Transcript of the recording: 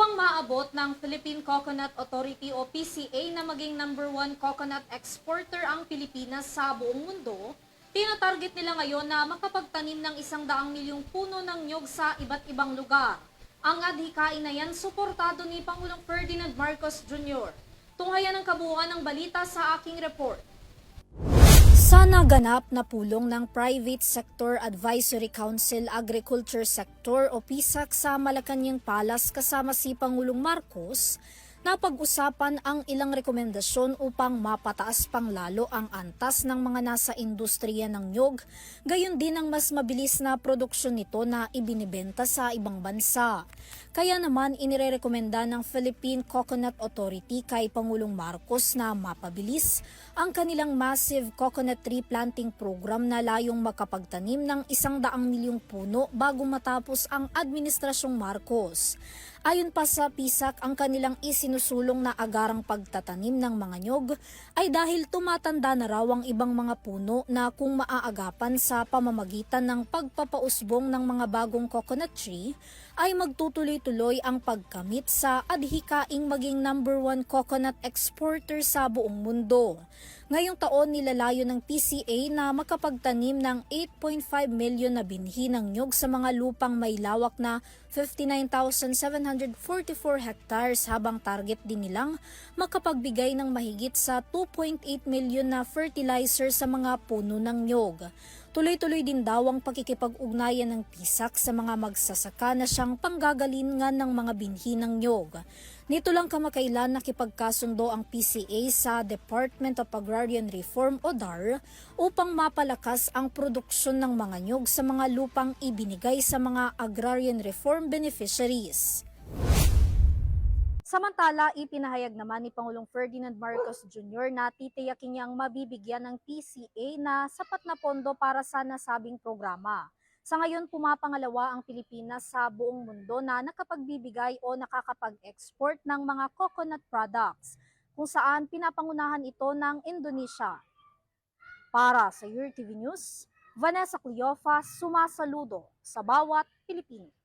upang maabot ng Philippine Coconut Authority o PCA na maging number one coconut exporter ang Pilipinas sa buong mundo, tinatarget nila ngayon na makapagtanim ng isang daang milyong puno ng nyog sa iba't ibang lugar. Ang adhikain na yan, suportado ni Pangulong Ferdinand Marcos Jr. Tunghayan ang kabuuan ng balita sa aking report. Sa naganap na pulong ng Private Sector Advisory Council Agriculture Sector o PISAC sa Malacanang Palace kasama si Pangulong Marcos, napag-usapan ang ilang rekomendasyon upang mapataas pang lalo ang antas ng mga nasa industriya ng nyog, gayon din ang mas mabilis na produksyon nito na ibinibenta sa ibang bansa. Kaya naman inirekomenda ng Philippine Coconut Authority kay Pangulong Marcos na mapabilis ang kanilang massive coconut tree planting program na layong makapagtanim ng isang daang milyong puno bago matapos ang Administrasyong Marcos. Ayon pa sa PISAC, ang kanilang isinusulong na agarang pagtatanim ng mga nyog ay dahil tumatanda na raw ang ibang mga puno na kung maaagapan sa pamamagitan ng pagpapausbong ng mga bagong coconut tree, ay magtutuloy-tuloy ang pagkamit sa adhikaing maging number one coconut exporter sa buong mundo. Ngayong taon nilalayo ng PCA na makapagtanim ng 8.5 milyon na binhi ng nyog sa mga lupang may lawak na 59,744 hectares habang target din nilang makapagbigay ng mahigit sa 2.8 milyon na fertilizer sa mga puno ng nyog. Tuloy-tuloy din daw ang pakikipag-ugnayan ng PISAC sa mga magsasaka na siyang panggagalingan ng mga binhi ng nyog. Nito lang kamakailan nakipagkasundo ang PCA sa Department of Agrarian Reform o DAR upang mapalakas ang produksyon ng mga nyog sa mga lupang ibinigay sa mga agrarian reform beneficiaries. Samantala, ipinahayag naman ni Pangulong Ferdinand Marcos Jr. na titiyakin niyang mabibigyan ng PCA na sapat na pondo para sa nasabing programa. Sa ngayon, pumapangalawa ang Pilipinas sa buong mundo na nakapagbibigay o nakakapag-export ng mga coconut products, kung saan pinapangunahan ito ng Indonesia. Para sa Your TV News, Vanessa Cleofa sumasaludo sa bawat Pilipino.